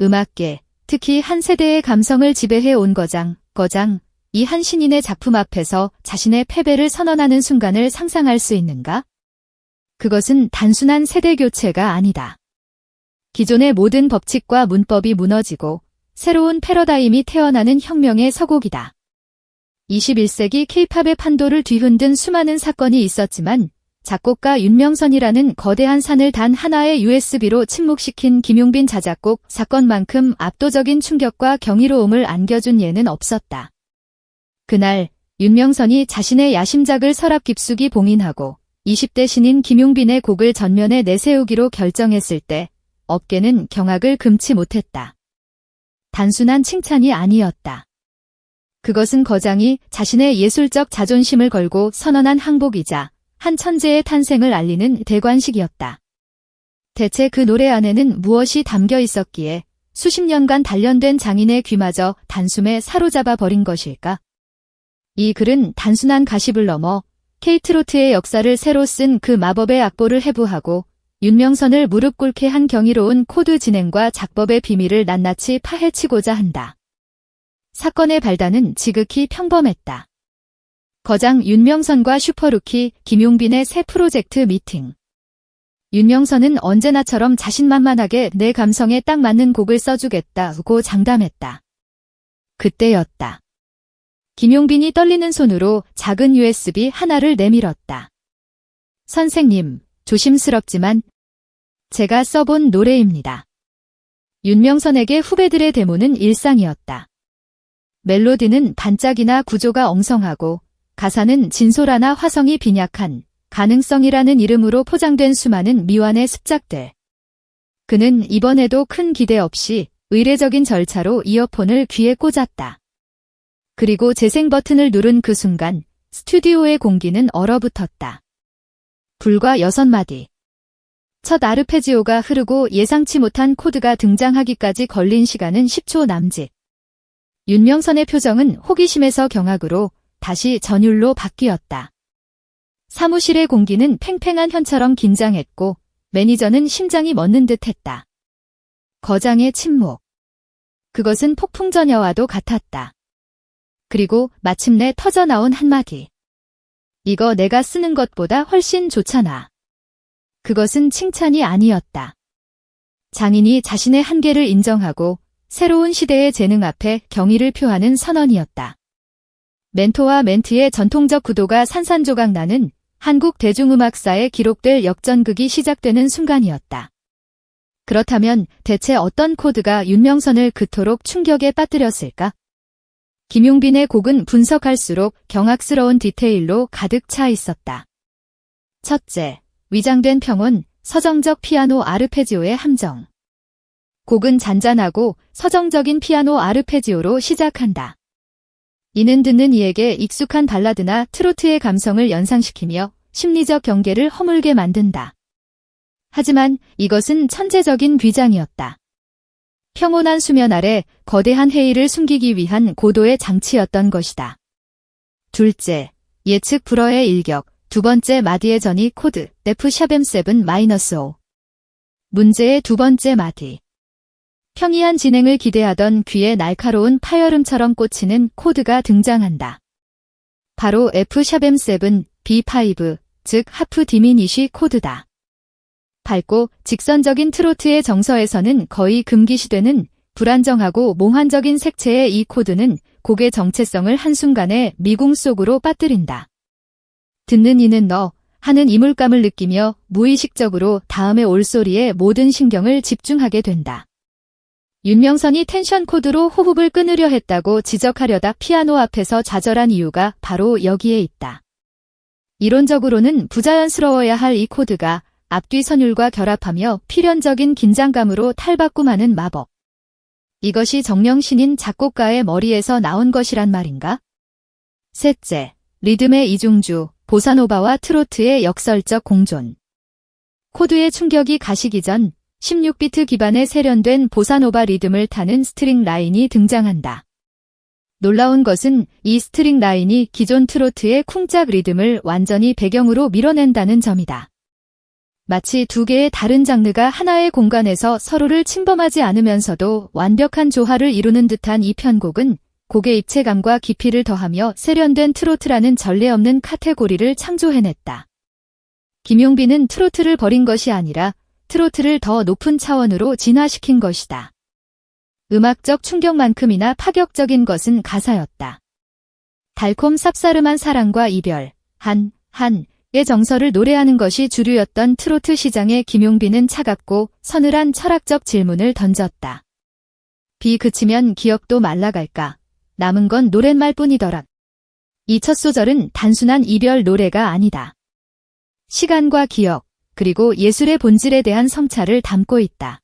음악계, 특히 한 세대의 감성을 지배해 온 거장, 거장, 이 한 신인의 작품 앞에서 자신의 패배를 선언하는 순간을 상상할 수 있는가? 그것은 단순한 세대 교체가 아니다. 기존의 모든 법칙과 문법이 무너지고 새로운 패러다임이 태어나는 혁명의 서곡이다. 21세기 케이팝의 판도를 뒤흔든 수많은 사건이 있었지만 작곡가 윤명선이라는 거대한 산을 단 하나의 USB로 침묵시킨 김용빈 자작곡 사건만큼 압도적인 충격과 경이로움을 안겨준 예는 없었다. 그날 윤명선이 자신의 야심작을 서랍 깊숙이 봉인하고 20대 신인 김용빈의 곡을 전면에 내세우기로 결정했을 때 업계는 경악을 금치 못했다. 단순한 칭찬이 아니었다. 그것은 거장이 자신의 예술적 자존심을 걸고 선언한 항복이자 한 천재의 탄생을 알리는 대관식이었다. 대체 그 노래 안에는 무엇이 담겨 있었기에 수십 년간 단련된 장인의 귀마저 단숨에 사로잡아 버린 것일까? 이 글은 단순한 가십을 넘어 케이트로트의 역사를 새로 쓴 그 마법의 악보를 해부하고 윤명선을 무릎 꿇게 한 경이로운 코드 진행과 작법의 비밀을 낱낱이 파헤치고자 한다. 사건의 발단은 지극히 평범했다. 거장 윤명선과 슈퍼루키 김용빈의 새 프로젝트 미팅. 윤명선은 언제나처럼 자신만만하게 내 감성에 딱 맞는 곡을 써주겠다고 장담했다. 그때였다. 김용빈이 떨리는 손으로 작은 USB 하나를 내밀었다. 선생님, 조심스럽지만 제가 써본 노래입니다. 윤명선에게 후배들의 데모는 일상이었다. 멜로디는 반짝이나 구조가 엉성하고 가사는 진솔하나 화성이 빈약한 가능성이라는 이름으로 포장된 수많은 미완의 습작들. 그는 이번에도 큰 기대 없이 의례적인 절차로 이어폰을 귀에 꽂았다. 그리고 재생 버튼을 누른 그 순간 스튜디오의 공기는 얼어붙었다. 불과 여섯 마디. 첫 아르페지오가 흐르고 예상치 못한 코드가 등장하기까지 걸린 시간은 10초 남짓. 윤명선의 표정은 호기심에서 경악으로 다시 전율로 바뀌었다. 사무실의 공기는 팽팽한 현처럼 긴장했고 매니저는 심장이 멎는 듯 했다. 거장의 침묵. 그것은 폭풍전야와도 같았다. 그리고 마침내 터져나온 한마디. 이거 내가 쓰는 것보다 훨씬 좋잖아. 그것은 칭찬이 아니었다. 장인이 자신의 한계를 인정하고 새로운 시대의 재능 앞에 경의를 표하는 선언이었다. 멘토와 멘트의 전통적 구도가 산산조각 나는 한국 대중음악사에 기록될 역전극이 시작되는 순간이었다. 그렇다면 대체 어떤 코드가 윤명선을 그토록 충격에 빠뜨렸을까? 김용빈의 곡은 분석할수록 경악스러운 디테일로 가득 차 있었다. 첫째, 위장된 평온, 서정적 피아노 아르페지오의 함정. 곡은 잔잔하고 서정적인 피아노 아르페지오로 시작한다. 이는 듣는 이에게 익숙한 발라드나 트로트의 감성을 연상시키며 심리적 경계를 허물게 만든다. 하지만 이것은 천재적인 귀장이었다. 평온한 수면 아래 거대한 회의를 숨기기 위한 고도의 장치였던 것이다. 둘째, 예측 불허의 일격, 두 번째 마디의 전이 코드, F-7-5. 문제의 두 번째 마디. 평이한 진행을 기대하던 귀에 날카로운 파열음처럼 꽂히는 코드가 등장한다. 바로 F-7, B5, 즉 하프 디미니쉬 코드다. 밝고 직선적인 트로트의 정서에서는 거의 금기시되는 불안정하고 몽환적인 색채의 이 코드는 곡의 정체성을 한순간에 미궁 속으로 빠뜨린다. 듣는 이는 너 하는 이물감을 느끼며 무의식적으로 다음의 올소리에 모든 신경을 집중하게 된다. 윤명선이 텐션 코드로 호흡을 끊으려 했다고 지적하려다 피아노 앞에서 좌절한 이유가 바로 여기에 있다. 이론적으로는 부자연스러워야 할 이 코드가 앞뒤 선율과 결합하며 필연적인 긴장감으로 탈바꿈하는 마법. 이것이 정령신인 작곡가의 머리에서 나온 것이란 말인가? 셋째, 리듬의 이중주, 보사노바와 트로트의 역설적 공존. 코드의 충격이 가시기 전 16비트 기반에 세련된 보사노바 리듬을 타는 스트링 라인이 등장한다. 놀라운 것은 이 스트링 라인이 기존 트로트의 쿵짝 리듬을 완전히 배경으로 밀어낸다는 점이다. 마치 두 개의 다른 장르가 하나의 공간에서 서로를 침범하지 않으면서도 완벽한 조화를 이루는 듯한 이 편곡은 곡의 입체감과 깊이를 더하며 세련된 트로트라는 전례 없는 카테고리를 창조해냈다. 김용빈은 트로트를 버린 것이 아니라 트로트를 더 높은 차원으로 진화시킨 것이다. 음악적 충격만큼이나 파격적인 것은 가사였다. 달콤 쌉싸름한 사랑과 이별, 한, 한 의 정서를 노래하는 것이 주류였던 트로트 시장에 김용빈은 차갑고 서늘한 철학적 질문을 던졌다. 비 그치면 기억도 말라갈까? 남은 건 노랫말 뿐이더라. 이 첫 소절은 단순한 이별 노래가 아니다. 시간과 기억, 그리고 예술의 본질에 대한 성찰을 담고 있다.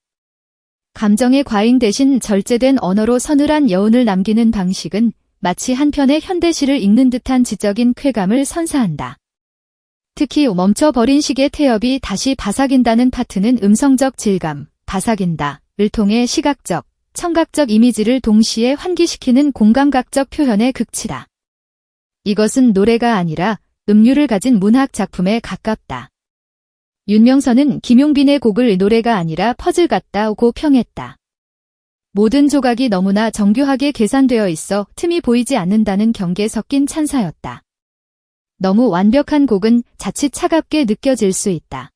감정의 과잉 대신 절제된 언어로 서늘한 여운을 남기는 방식은 마치 한편의 현대시를 읽는 듯한 지적인 쾌감을 선사한다. 특히 멈춰버린 시계 태엽이 다시 바삭인다는 파트는 음성적 질감, 바삭인다를 통해 시각적, 청각적 이미지를 동시에 환기시키는 공감각적 표현의 극치다. 이것은 노래가 아니라 음률을 가진 문학 작품에 가깝다. 윤명선은 김용빈의 곡을 노래가 아니라 퍼즐 같다고 평했다. 모든 조각이 너무나 정교하게 계산되어 있어 틈이 보이지 않는다는 경계 섞인 찬사였다. 너무 완벽한 곡은 자칫 차갑게 느껴질 수 있다.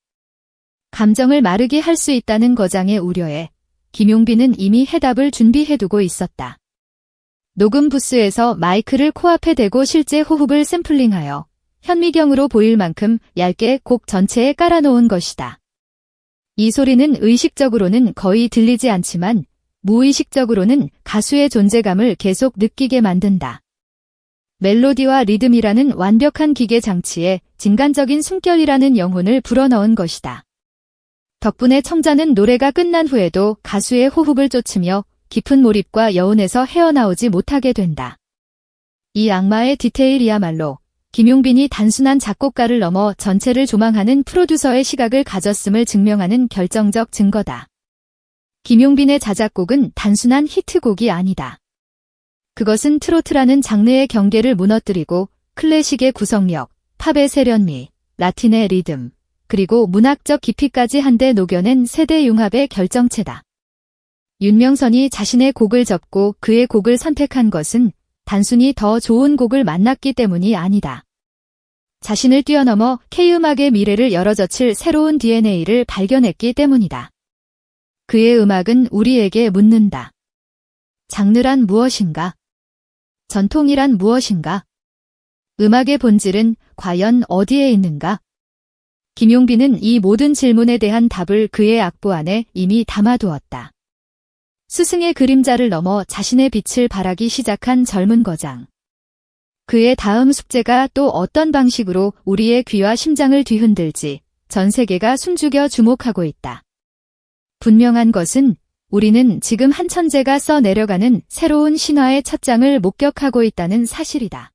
감정을 마르게 할 수 있다는 거장의 우려에 김용빈은 이미 해답을 준비해두고 있었다. 녹음 부스에서 마이크를 코앞에 대고 실제 호흡을 샘플링하여 현미경으로 보일 만큼 얇게 곡 전체에 깔아놓은 것이다. 이 소리는 의식적으로는 거의 들리지 않지만 무의식적으로는 가수의 존재감을 계속 느끼게 만든다. 멜로디와 리듬이라는 완벽한 기계 장치에 진간적인 숨결이라는 영혼을 불어넣은 것이다. 덕분에 청자는 노래가 끝난 후에도 가수의 호흡을 쫓으며 깊은 몰입과 여운에서 헤어나오지 못하게 된다. 이 악마의 디테일이야말로 김용빈이 단순한 작곡가를 넘어 전체를 조망하는 프로듀서의 시각을 가졌음을 증명하는 결정적 증거다. 김용빈의 자작곡은 단순한 히트곡이 아니다. 그것은 트로트라는 장르의 경계를 무너뜨리고 클래식의 구성력, 팝의 세련미, 라틴의 리듬, 그리고 문학적 깊이까지 한데 녹여낸 세대 융합의 결정체다. 윤명선이 자신의 곡을 접고 그의 곡을 선택한 것은 단순히 더 좋은 곡을 만났기 때문이 아니다. 자신을 뛰어넘어 K음악의 미래를 열어젖힐 새로운 DNA를 발견했기 때문이다. 그의 음악은 우리에게 묻는다. 장르란 무엇인가? 전통이란 무엇인가? 음악의 본질은 과연 어디에 있는가? 김용빈은 이 모든 질문에 대한 답을 그의 악보 안에 이미 담아두었다. 스승의 그림자를 넘어 자신의 빛을 발하기 시작한 젊은 거장. 그의 다음 숙제가 또 어떤 방식으로 우리의 귀와 심장을 뒤흔들지 전 세계가 숨죽여 주목하고 있다. 분명한 것은 우리는 지금 한 천재가 써 내려가는 새로운 신화의 첫 장을 목격하고 있다는 사실이다.